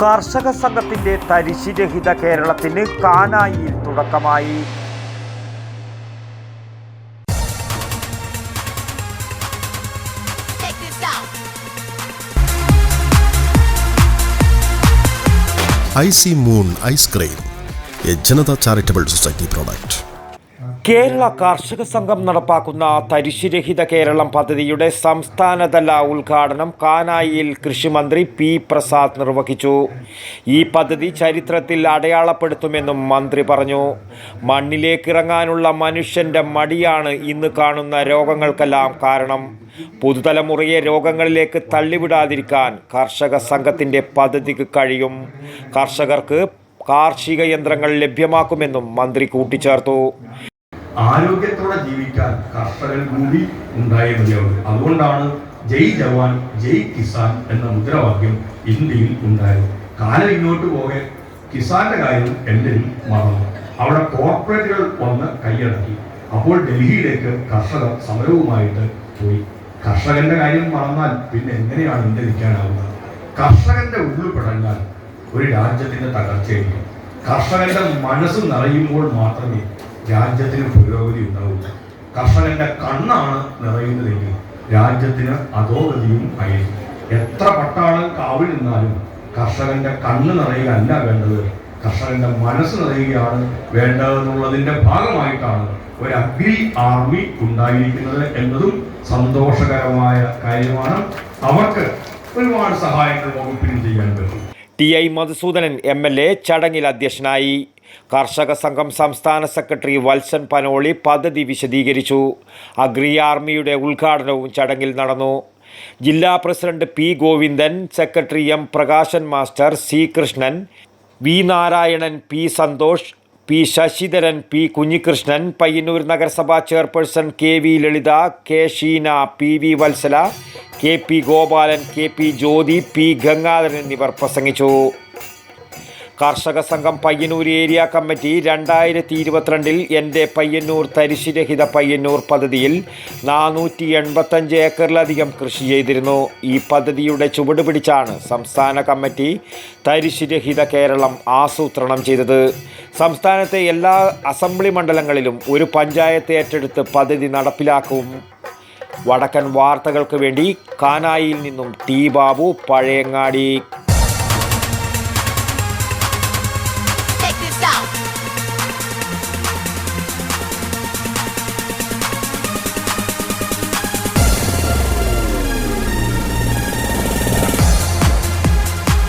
കർഷക സംഘത്തിന്റെ തരിശുരഹിത കേരളത്തിന് കാനായിയിൽ തുടക്കമായി. I C moon ice cream a Janata charitable society product. Kerala കാർഷിക സംഘം നടപ്പാക്കുന്ന തരിശുരഹിത കേരളം പദ്ധതിയുടെ സംസ്ഥാനതല ഉദ്ഘാടനം കാനായിൽ കൃഷിമന്ത്രി പി പ്രസാദ് നിർവഹിച്ചു. ഈ പദ്ധതി ചരിത്രത്തിൽ അടയാളപ്പെടുത്തുമെന്നും മന്ത്രി പറഞ്ഞു. മണ്ണിലേക്കിറങ്ങാനുള്ള മനുഷ്യന്റെ മടിയാണ് ഇന്ന് കാണുന്ന രോഗങ്ങൾക്കെല്ലാം കാരണം. പുതുതലമുറയെ രോഗങ്ങളിലേക്ക് തള്ളിവിടാതിരിക്കാൻ കർഷക സംഘത്തിന്റെ പദ്ധതിക്ക് കഴിയും. കർഷകർക്ക് കാർഷിക യന്ത്രങ്ങൾ ലഭ്യമാക്കുമെന്നും മന്ത്രി കൂട്ടിച്ചേർത്തു. ആരോഗ്യത്തോടെ ജീവിക്കാൻ കർഷകർ കൂടി ഉണ്ടായേ അതുകൊണ്ടാണ് ജയ് ജവാൻ ജയ് കിസാൻ എന്ന മുദ്രാവാക്യം ഇന്ത്യയിൽ ഉണ്ടായത്. കാലം ഇങ്ങോട്ട് പോകെ കിസാന്റെ കാര്യം എല്ലാവരും മറന്നു. അവിടെ കോർപ്പറേറ്റുകൾ വന്ന് കൈയടക്കി. അപ്പോൾ ഡൽഹിയിലേക്ക് കർഷകർ സമരവുമായിട്ട് പോയി. കർഷകന്റെ കാര്യം മറന്നാൽ പിന്നെ എങ്ങനെയാണ് ഇന്ത്യ നിൽക്കാനാവുന്നത് കർഷകന്റെ ഉള്ളു പിടഞ്ഞാൽ ഒരു രാജ്യത്തിന്റെ തകർച്ചയായിരിക്കും. കർഷകന്റെ മനസ്സ് നിറയുമ്പോൾ മാത്രമേ രാജ്യത്തിന് പുരോഗതി ഉണ്ടാവില്ല. കർഷകന്റെ കണ്ണാണ് നിറയുന്നതെങ്കിൽ രാജ്യത്തിന് അധോഗതിയും ആയിരിക്കും. എത്ര പട്ടാളം കാവിൽ നിന്നാലും കർഷകന്റെ കണ്ണ് നിറയുകയല്ല വേണ്ടത്. കർഷകന്റെ മനസ്സ് നിറയുകയാണ് വേണ്ടതെന്നുള്ളതിന്റെ ഭാഗമായിട്ടാണ് ഒരു അഗ്രി ആർമി ഉണ്ടായിരിക്കുന്നത് എന്നതും സന്തോഷകരമായ കാര്യമാണ്. അവർക്ക് ഒരുപാട് സഹായങ്ങൾ വകുപ്പിനും ചെയ്യാൻ പറ്റും. T I Madhusudanan M L A ചടങ്ങിൽ അധ്യക്ഷനായി. കർഷക സംഘം സംസ്ഥാന സെക്രട്ടറി വത്സൻ പനോളി പദ്ധതി വിശദീകരിച്ചു. അഗ്രി ആർമിയുടെ ഉദ്ഘാടനവും ചടങ്ങിൽ നടന്നു. ജില്ലാ president P Govindan secretary M Prakashan master C Krishnan V Narayanan P Santhosh P Sasidharan P Kunhikrishnan Payyanur നഗരസഭാ chairperson K V Lalitha K Sheena P V Valsala K P Gopalan K P Jyothi P Gangadharan എന്നിവർ പ്രസംഗിച്ചു. കർഷക സംഘം Payyanur area committee രണ്ടായിരത്തി ഇരുപത്തിരണ്ടിൽ എന്റെ പയ്യന്നൂർ തരിശുരഹിത പയ്യന്നൂർ പദ്ധതിയിൽ നാനൂറ്റി എൺപത്തഞ്ച് ഏക്കറിലധികം കൃഷി ചെയ്തിരുന്നു. ഈ പദ്ധതിയുടെ ചുവട് പിടിച്ചാണ് സംസ്ഥാന കമ്മിറ്റി തരിശുരഹിത കേരളം ആസൂത്രണം ചെയ്തത്. സംസ്ഥാനത്തെ എല്ലാ അസംബ്ലി മണ്ഡലങ്ങളിലും ഒരു പഞ്ചായത്ത് ഏറ്റെടുത്ത് പദ്ധതി നടപ്പിലാക്കും. വടക്കൻ വാർത്തകൾക്ക് വേണ്ടി കാനായിൽ നിന്നും T Babu Pazhayangadi.